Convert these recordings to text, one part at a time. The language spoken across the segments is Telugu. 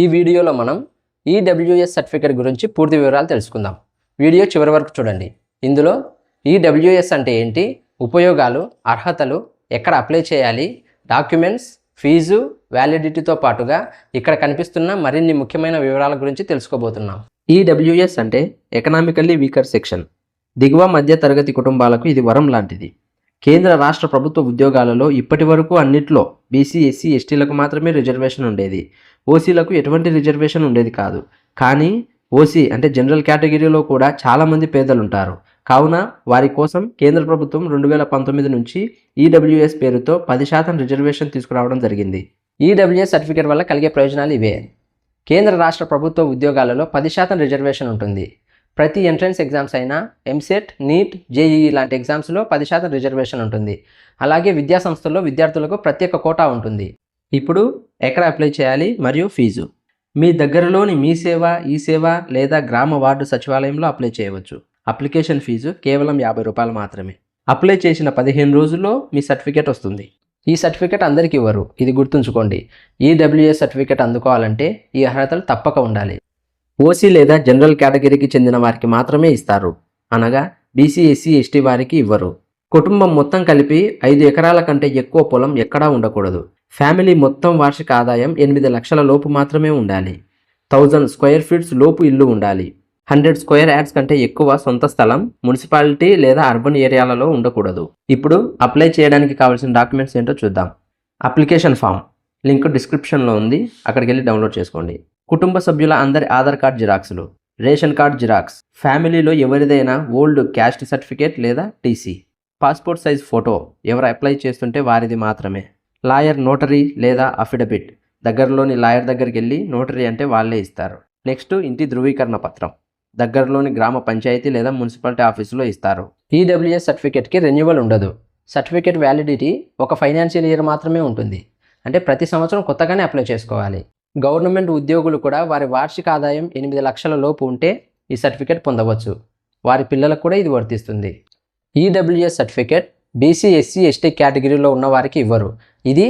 ఈ వీడియోలో మనం ఈడబ్ల్యూఎస్ సర్టిఫికేట్ గురించి పూర్తి వివరాలు తెలుసుకుందాం. వీడియో చివరి వరకు చూడండి. ఇందులో ఈడబ్ల్యూఎస్ అంటే ఏంటి? ఉపయోగాలు అర్హతలు ఎక్కడ అప్లై చేయాలి డాక్యుమెంట్స్ ఫీజు వ్యాలిడిటీతో పాటుగా ఇక్కడ కనిపిస్తున్న మరిన్ని ముఖ్యమైన వివరాల గురించి తెలుసుకోబోతున్నాం. ఈడబ్ల్యూఎస్ అంటే ఎకనామికల్లీ వీకర్ సెక్షన్ దిగువ మధ్య తరగతి కుటుంబాలకు ఇది వరం లాంటిది. కేంద్ర రాష్ట్ర ప్రభుత్వ ఉద్యోగాలలో ఇప్పటి వరకు అన్నిట్లో బీసీ ఎస్సీ ఎస్టీలకు మాత్రమే రిజర్వేషన్ ఉండేది. ఓసీలకు ఎటువంటి రిజర్వేషన్ ఉండేది కాదు. కానీ ఓసీ అంటే జనరల్ కేటగిరీలో కూడా చాలామంది పేదలు ఉంటారు కావున వారి కోసం కేంద్ర ప్రభుత్వం రెండు వేల పంతొమ్మిది నుంచి ఈడబ్ల్యూఎస్ పేరుతో పది శాతం రిజర్వేషన్ తీసుకురావడం జరిగింది. ఈడబ్ల్యూఎస్ సర్టిఫికేట్ వల్ల కలిగే ప్రయోజనాలు ఇవే. కేంద్ర రాష్ట్ర ప్రభుత్వ ఉద్యోగాలలో పది శాతం రిజర్వేషన్ ఉంటుంది. ప్రతి ఎంట్రన్స్ ఎగ్జామ్స్ అయినా ఎంసెట్ నీట్ జేఈఈ లాంటి ఎగ్జామ్స్లో పది శాతం రిజర్వేషన్ ఉంటుంది. అలాగే విద్యా సంస్థల్లో విద్యార్థులకు ప్రత్యేక కోటా ఉంటుంది. ఇప్పుడు ఎక్కడ అప్లై చేయాలి మరియు ఫీజు? మీ దగ్గరలోని మీ సేవ ఈ సేవ లేదా గ్రామ వార్డు సచివాలయంలో అప్లై చేయవచ్చు. అప్లికేషన్ ఫీజు కేవలం యాభై రూపాయలు మాత్రమే. అప్లై చేసిన పదిహేను రోజుల్లో మీ సర్టిఫికేట్ వస్తుంది. ఈ సర్టిఫికేట్ అందరికీ ఇవ్వరు. ఇది గుర్తుంచుకోండి. ఈడబ్ల్యూఎస్ సర్టిఫికేట్ అందుకోవాలంటే ఈ అర్హతలు తప్పక ఉండాలి. ఓసీ లేదా జనరల్ కేటగిరీకి చెందిన వారికి మాత్రమే ఇస్తారు. అనగా బీసీ ఎస్సీ ఎస్టీ వారికి ఇవ్వరు. కుటుంబం మొత్తం కలిపి ఐదు ఎకరాల కంటే ఎక్కువ పొలం ఎక్కడా ఉండకూడదు. ఫ్యామిలీ మొత్తం వార్షిక ఆదాయం ఎనిమిది లక్షల లోపు మాత్రమే ఉండాలి. థౌజండ్ స్క్వేర్ ఫీట్స్ లోపు ఇల్లు ఉండాలి. హండ్రెడ్ స్క్వేర్ యాడ్స్ కంటే ఎక్కువ సొంత స్థలం మున్సిపాలిటీ లేదా అర్బన్ ఏరియాలలో ఉండకూడదు. ఇప్పుడు అప్లై చేయడానికి కావాల్సిన డాక్యుమెంట్స్ ఏంటో చూద్దాం. Application form. లింక్ డిస్క్రిప్షన్లో ఉంది. అక్కడికి వెళ్ళి డౌన్లోడ్ చేసుకోండి. కుటుంబ సభ్యుల అందరి Aadhaar card జిరాక్స్లు. Ration card xerox. ఫ్యామిలీలో ఎవరిదైనా ఓల్డ్ క్యాస్ట్ సర్టిఫికేట్ లేదా టీసీ. Passport size photo. ఎవరు అప్లై చేస్తుంటే వారిది మాత్రమే. లాయర్ నోటరీ లేదా అఫిడవిట్. దగ్గరలోని లాయర్ దగ్గరికి వెళ్ళి నోటరీ అంటే వాళ్ళే ఇస్తారు. నెక్స్ట్ ఇంటి ధృవీకరణ పత్రం. దగ్గరలోని గ్రామ పంచాయతీ లేదా మున్సిపాలిటీ ఆఫీసులో ఇస్తారు. ఈడబ్ల్యూఎస్ సర్టిఫికేట్కి రెన్యువల్ ఉండదు. సర్టిఫికేట్ వ్యాలిడిటీ ఒక ఫైనాన్షియల్ ఇయర్ మాత్రమే ఉంటుంది. అంటే ప్రతి సంవత్సరం కొత్తగానే అప్లై చేసుకోవాలి. గవర్నమెంట్ ఉద్యోగులు కూడా వారి వార్షిక ఆదాయం ఎనిమిది లక్షల లోపు ఉంటే ఈ సర్టిఫికేట్ పొందవచ్చు. వారి పిల్లలకు కూడా ఇది వర్తిస్తుంది. EWS certificate BC SC ST కేటగిరీలో ఉన్న వారికి ఇవ్వరు. ఇది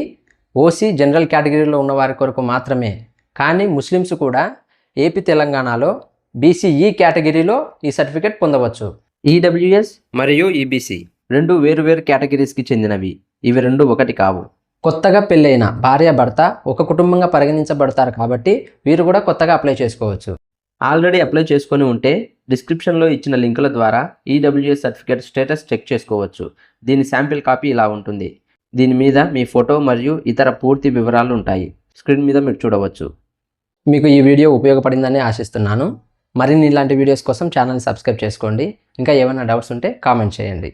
ఓసీ జనరల్ కేటగిరీలో ఉన్న వారి కొరకు మాత్రమే. కానీ ముస్లిమ్స్ కూడా ఏపీ తెలంగాణలో బీసీఈ కేటగిరీలో ఈ సర్టిఫికేట్ పొందవచ్చు. ఈడబ్ల్యూఎస్ మరియు ఈబీసీ రెండు వేరువేరు కేటగిరీస్కి చెందినవి. ఇవి రెండు ఒకటి కావు. కొత్తగా పెళ్ళైన భార్య భర్త ఒక కుటుంబంగా పరిగణించబడతారు కాబట్టి వీరు కూడా కొత్తగా అప్లై చేసుకోవచ్చు. ఆల్రెడీ అప్లై చేసుకొని ఉంటే డిస్క్రిప్షన్లో ఇచ్చిన లింకుల ద్వారా ఈడబ్ల్యూఎస్ సర్టిఫికేట్ స్టేటస్ చెక్ చేసుకోవచ్చు. దీని శాంపిల్ కాపీ ఇలా ఉంటుంది. దీని మీద మీ ఫోటో మరియు ఇతర పూర్తి వివరాలు ఉంటాయి. స్క్రీన్ మీద మీరు చూడవచ్చు. మీకు ఈ వీడియో ఉపయోగపడిందని ఆశిస్తున్నాను. మరిన్ని ఇలాంటి వీడియోస్ కోసం ఛానల్ని సబ్స్క్రైబ్ చేసుకోండి. ఇంకా ఏమైనా డౌట్స్ ఉంటే కామెంట్ చేయండి.